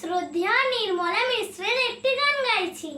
শ্রদ্ধা নির্মলা মিশ্রের একটি গান গাইছি।